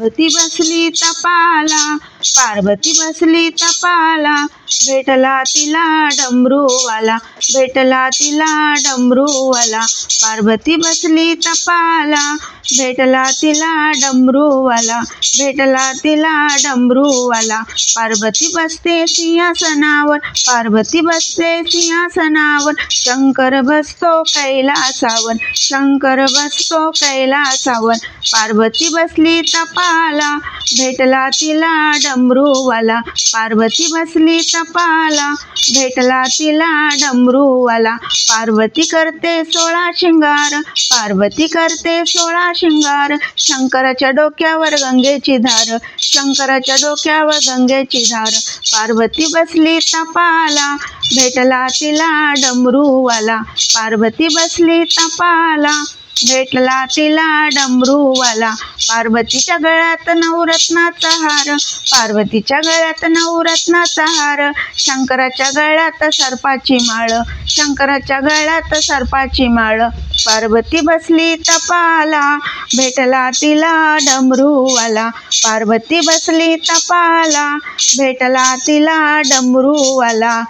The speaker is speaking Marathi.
पार्वती बसली तपाला पार्वती बसली तपाला भेटला तिला डमरूवाला भेटला तिला डमरूवाला. पार्वती बसली तपाला भेटला तिला डमरूवाला भेटला तिला डमरूवाला. पार्वती बसते सिंहासनावर पार्वती बसते सिंहासनावर. शंकर बसतो कैलासावर शंकर बसतो कैलासावर. पार्वती बसली आला भेटला तिला डमरूवाला. पार्वती बसली तपाला भेटला तिला डमरूवाला. पार्वती करते सोळा शिंगार पार्वती करते सोळा शिंगार. शंकराच्या डोक्यावर गंगेची धार शंकराच्या डोक्यावर गंगेची धार. पार्वती बसली तपाला भेटला तिला डमरूवाला. पार्वती बसली तपाला भेटला तिला डमरूवाला. पार्वतीच्या गळ्यात नवरत्नाचा हार पार्वतीच्या गळ्यात नवरत्नाचा हार. शंकराच्या गळ्यात सर्पाची माळ शंकराच्या गळ्यात सर्पाची माळ. पार्वती बसली तपाला भेटला तिला डमरूवाला. पार्वती बसली तपाला भेटला तिला डमरूवाला.